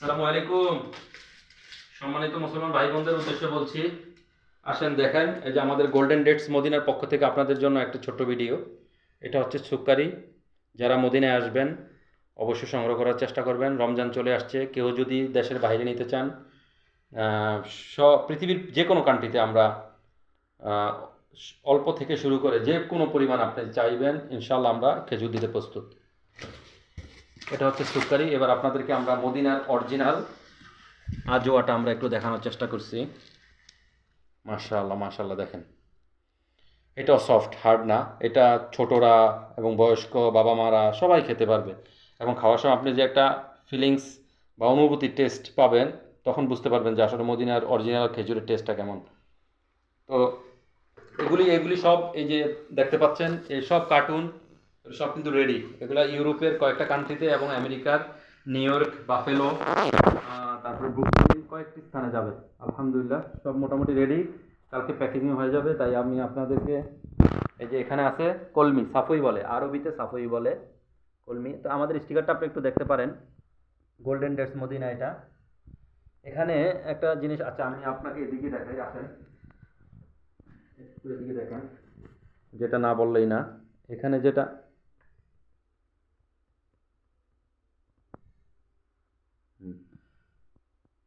আসসালামু আলাইকুম সম্মানিত মুসলমান ভাই বোনদের উদ্দেশ্যে বলছি, আসেন দেখেন, এই যে আমাদের গোল্ডেন ডেটস মদিনার পক্ষ থেকে আপনাদের জন্য একটা ছোট্ট ভিডিও। এটা হচ্ছে সুকারি যারা মদিনায় আসবেন, অবশ্যই সংগ্রহ করার চেষ্টা করবেন। রমজান চলে আসছে। কেউ যদি দেশের বাইরে নিতে চান সব পৃথিবীর যে কোনো কান্ট্রিতে আমরা অল্প থেকে শুরু করে যে কোনো পরিমাণ আপনি চাইবেন ইনশাল্লাহ আমরা খেজুর দিতে প্রস্তুত। এটা হচ্ছে সুকারি এবার আপনাদেরকে আমরা মদিনার অরিজিনাল আজোয়াটা আমরা একটু দেখানোর চেষ্টা করছি। মাশাআল্লাহ মাশাআল্লাহ, দেখেন। এটাও সফট হার্ড না। এটা ছোটরা এবং বয়স্ক বাবা মারা সবাই খেতে পারবে। এবং খাওয়ার সময় আপনি যে একটা ফিলিংস বা অনুভূতি টেস্ট পাবেন, তখন বুঝতে পারবেন যে আসলে মদিনার অরিজিনাল খেজুরের টেস্টটা কেমন। তো এগুলি এগুলি সব এই যে দেখতে পাচ্ছেন, এই সব কার্টুন সব কিন্তু রেডি এগুলো ইউরোপের কয়েকটা কান্ট্রিতে এবং আমেরিকার নিউ ইয়র্ক বাফেলো তারপরে ব্রুকলিন কয়েকটি স্থানে যাবে। আলহামদুলিল্লাহ, সব মোটামুটি রেডি কালকে প্যাকেজিং হয়ে যাবে, তাই আমি আপনাদেরকে এই যে এখানে আছে কলমি, সাফই বলে, আরবিতে সাফই বলে কলমি। তো আমাদের স্টিকারটা আপনি একটু দেখতে পারেন। গোল্ডেন ডেটস মদিনা এটা। এখানে একটা জিনিস আচ্ছা আমি আপনাকে এদিকে দেখাই, আসেন। একটু এদিকে দেখেন। যেটা না বললেই না। এখানে যেটা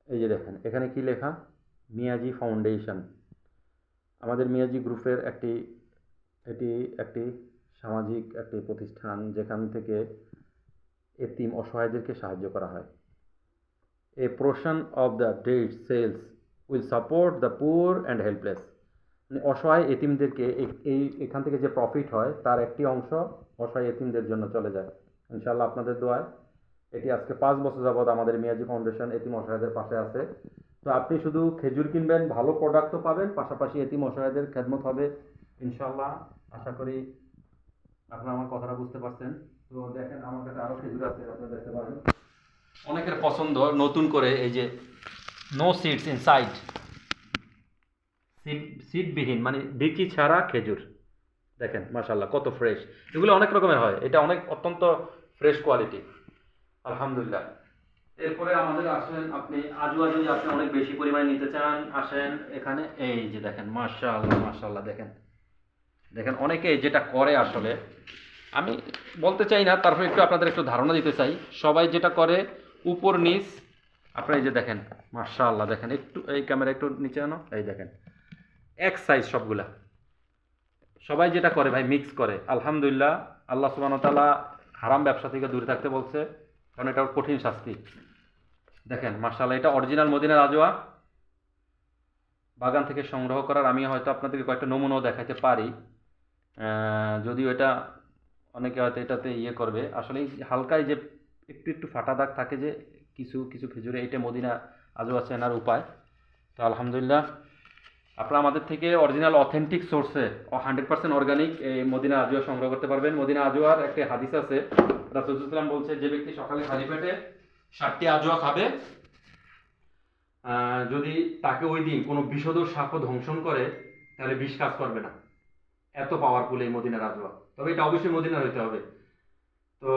এই যে দেখেন, এখানে কি লেখা? মিয়াজি ফাউন্ডেশন। আমাদের মিয়াজি গ্রুপের একটি, এটি একটি সামাজিক একটি প্রতিষ্ঠান যেখান থেকে এতিম অসহায়দেরকে সাহায্য করা হয়। A portion of the date sales will support the poor and helpless. মানে অসহায় এতিমদেরকে এই- এখান থেকে যে প্রফিট হয়, তার একটি অংশ অসহায় এতিমদের জন্য চলে যায়। ইনশাল্লাহ আপনাদের দোয়ায় এটি আজকে পাঁচ বছর যাবৎ আমাদের মিয়াজি ফাউন্ডেশন এতিম অসহায়দের পাশে আছে। তো আপনি শুধু খেজুর কিনবেন, ভালো প্রোডাক্টও পাবেন, পাশাপাশি এতিম অসহায়দের খেদমত হবে ইনশাল্লাহ আশা করি আপনারা আমার কথাটা বুঝতে পারছেন। তো দেখেন আমার কাছে আরও খেজুর আছে আপনারা দেখতে পারেন। অনেকের পছন্দ নতুন করে এই যে no seeds inside seed সিডবিহীন মানে বিচি ছাড়া খেজুর। দেখেন মাশাল্লাহ কত ফ্রেশ এগুলো অনেক রকমের হয়, এটা অনেক অত্যন্ত ফ্রেশ কোয়ালিটি আলহামদুলিল্লাহ। এরপরে আমাদের আসেন আপনি আজুয়া যদি আপনি অনেক বেশি পরিমাণে নিতে চান, আসেন এখানে। এই যে দেখেন, মাশাআল্লাহ মাশাআল্লাহ, দেখেন। দেখেন অনেকে যেটা করে আসলে, আমি বলতে চাই না, তারপরে একটু আপনাদের একটু ধারণা দিতে চাই। সবাই যেটা করে, উপর, নিচ, আপনারা এই যে দেখেন, মাশাআল্লাহ, দেখেন, একটু, এই ক্যামেরা একটু নিচে আনো, এই দেখেন, এক সাইজ সবগুলা। সবাই যেটা করে, ভাই মিক্স করে। আলহামদুলিল্লাহ, আল্লাহ সুবান তালা হারাম ব্যবসা থেকে দূরে থাকতে বলছে। কারণ এটা ওর কঠিন শাস্তি। দেখেন মার্শাল্লাহ এটা অরিজিনাল মদিনার আজোয়া বাগান থেকে সংগ্রহ করার আমি হয়তো আপনাদেরকে কয়েকটা নমুনাও দেখাতে পারি। যদিও এটা অনেকে হয়তো এটাতে ইয়ে করবে। আসলে হালকায় যে একটু একটু ফাটা দাগ থাকে যে, কিছু কিছু খেজুরে এটা মদিনা আজও আছে চেনার উপায়। তো আলহামদুলিল্লাহ আপনারা আমাদের থেকে অরিজিনাল অথেন্টিক সোর্সে হান্ড্রেড পার্সেন্ট অর্গানিক এই মদিনা আজোয়া সংগ্রহ করতে পারবেন। মদিনা আজোয়ার একটি হাদিস আছে। রাসুলাম বলছে, যে ব্যক্তি সকালে খালি পেটে ষাটটি আজোয়া খাবে যদি তাকে ওই দিন কোনো বিষধর সাপও ধ্বংসন করে, তাহলে বিষ কাজ করবে না। এত পাওয়ারফুল এই মদিনার আজোয়া। তবে এটা অবশ্যই মদিনার হইতে হবে। তো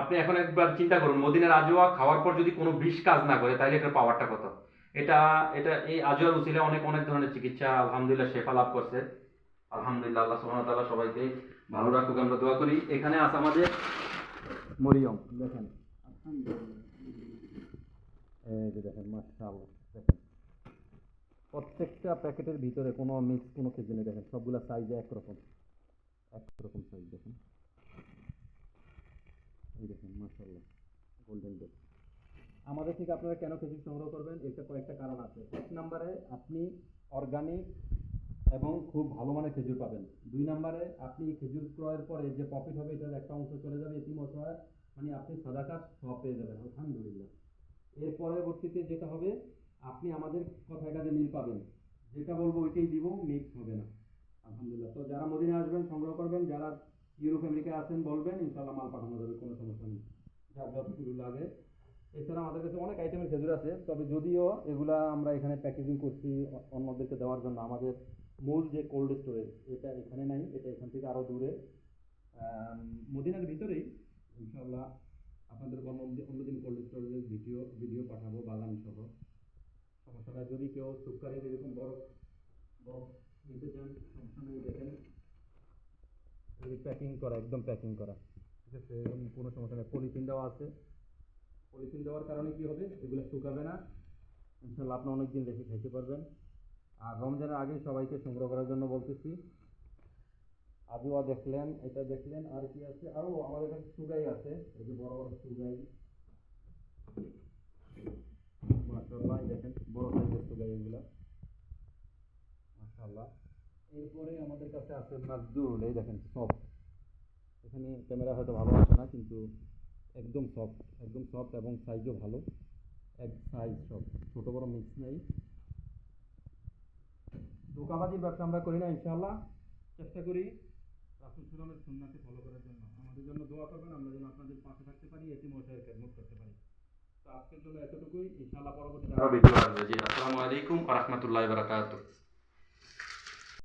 আপনি এখন একবার চিন্তা করুন, মদিনার আজোয়া খাওয়ার পর যদি কোনো বিষ কাজ না করে, তাহলে এটার পাওয়ারটা কত? এটা এটা এই আজোয়ার উচিলে অনেক অনেক ধরনের চিকিৎসা আলহামদুলিল্লাহ শেফা লাভ করছে। আলহামদুলিল্লাহ, আল্লাহ ওয়া তাআলা সবাইকে ভালো রাখুক, আমরা দোয়া করি। এখানে আছে আমাদের মরিয়ম, দেখেন। দেখেন, মাশাআল্লাহ, দেখেন। প্রত্যেকটা প্যাকেটের ভিতরে কোনো মিক্স, কোনো খেজুর নেই, দেখেন। সবগুলা সাইজে একরকম একরকম সাইজ দেখেন। এই দেখেন, মাশাআল্লাহ গোল্ডেন ডে আমাদের থেকে আপনারা কেন খেজুর সংগ্রহ করবেন? এটা কয়েকটা কারণ আছে। এক নম্বরে, আপনি অর্গানিক এবং খুব ভালো মানের খেজুর পাবেন। দুই নম্বরে, আপনি খেজুর ক্রয়ের পরে যে প্রফিট হবে, এটার একটা অংশ চলে যাবে এটিম অসহায়। মানে আপনি সাদাকা সব পেয়ে যাবেন। আলহামদুলিল্লাহ। এর পরবর্তীতে যেটা হবে, আপনি আমাদের কথায় কাজে মিল পাবেন। যেটা বলব, ওইটাই দিব মিক্স হবে না। আলহামদুলিল্লাহ। তো যারা মদিনে আসবেন, সংগ্রহ করবেন। যারা ইউরোপ, আমেরিকায় আছেন, বলবেন ইনশাল্লাহ মাল পাঠানো যাবে, কোনো সমস্যা নেই। যার যতটুকু লাগে। এছাড়া আমাদের কাছে অনেক আইটেমের খেজুর আছে। তবে যদিও এগুলা আমরা এখানে প্যাকেজিং করছি অন্যদেরকে দেওয়ার জন্য, আমাদের মূল যে কোল্ড স্টোরেজ এটা এখানে নাই, এটা এখান থেকে আরও দূরে। মদিনার ভিতরেই ইনশাল্লাহ আপনাদের অন্য অন্যদিন কোল্ড স্টোরেজের ভিডিও ভিডিও পাঠাবো বাগান সহ সমস্যা নাই, যদি কেউ সুকারির এরকম বড় বড় নিতে চান, সমস্যা নেই, দেখেন। প্যাকিং করা, একদম প্যাকিং করা। ঠিক আছে, এরকম কোনো সমস্যা নেই, পলিথিন দেওয়া আছে। পলিথিন দেওয়ার কারণে কি হবে? এগুলো শুকাবে না। ইনশাল্লাহ আপনি অনেকদিন রেখে খেতে পারবেন। আর রমজানের আগে সবাইকে সংগ্রহ করার জন্য বলতেছি আজুয়া দেখলেন, এটা দেখলেন, আর কি আছে? আরও আমাদের কাছে সুগাই আছে। এই যে বড় বড় সুগাই। দেখেন, বড় সাইজের সুগাই এগুলা। মাশাআল্লাহ। এরপরে আমাদের কাছে আছে মাজদুল, এই দেখেন সফট এখানে ক্যামেরা হয়তো ভালো আসে না, কিন্তু একদম সফট একদম সফট এবং সাইজও ভালো। এক সাইজ সব, ছোট বড় মিক্স নেই। ধোকাবাজির ব্যবসা আমরা করি না, ইনশাআল্লাহ। চেষ্টা করি রাসুল সালামের সুন্নাকে ফলো করার জন্য। আমাদের জন্য দোয়া করবেন, আমরা যেন আপনাদের পাশে থাকতে পারি এটি মশাইয়ের খেদমত করতে পারি। তো আজকের জন্য এতটুকুই, ইনশাআল্লাহ পরবর্তী আসসালামু আলাইকুম ওয়া রাহমাতুল্লাহি